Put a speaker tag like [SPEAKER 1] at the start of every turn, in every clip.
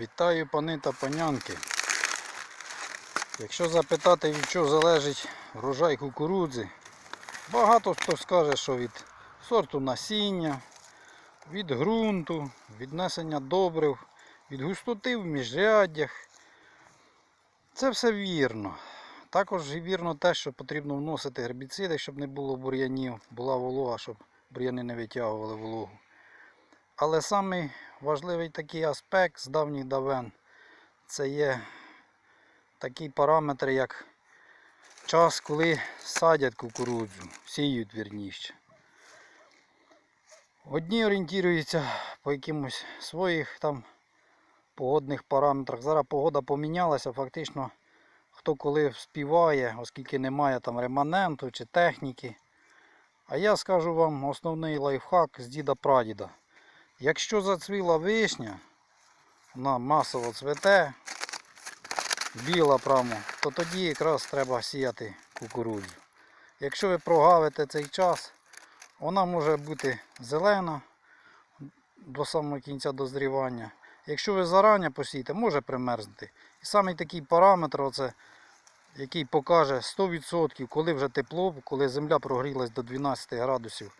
[SPEAKER 1] Вітаю пани та панянки. Якщо запитати, від чого залежить врожай кукурудзи, багато хто скаже, що від сорту насіння, від ґрунту, від несення добрив, від густоти в міжряддях. Це все вірно. Також вірно те, що потрібно вносити гербіциди, щоб не було бур'янів, була волога, щоб бур'яни не витягували вологу. Але самий важливий такий аспект з давніх давен це є такий параметр, як час, коли садять кукурудзу, сіють вірніше. Одні орієнтуються по якимось своїх там погодних параметрах. Зараз погода помінялася, фактично хто коли співає, оскільки немає там реманенту чи техніки. А я скажу вам основний лайфхак з діда прадіда. Якщо зацвіла вишня, вона масово цвете, біла прямо, то тоді якраз треба сіяти кукурудзу. Якщо ви прогавите цей час, вона може бути зелена до самого кінця дозрівання. Якщо ви зарані посієте, може примерзнути. І саме такий параметр, оце, який покаже 100%, коли вже тепло, коли земля прогрілась до 12 градусів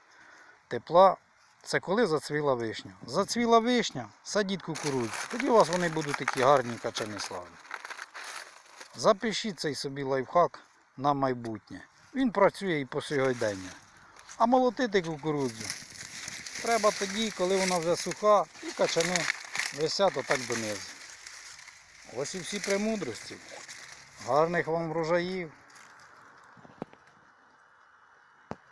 [SPEAKER 1] тепла, це коли зацвіла вишня. Зацвіла вишня, садіть кукурудзу. Тоді у вас вони будуть такі гарні качани славні. Запишіть цей собі лайфхак на майбутнє. Він працює і по сьогодення. А молотити кукурудзу треба тоді, коли вона вже суха і качани висять отак донизу. Ось і всі премудрості. Гарних вам врожаїв.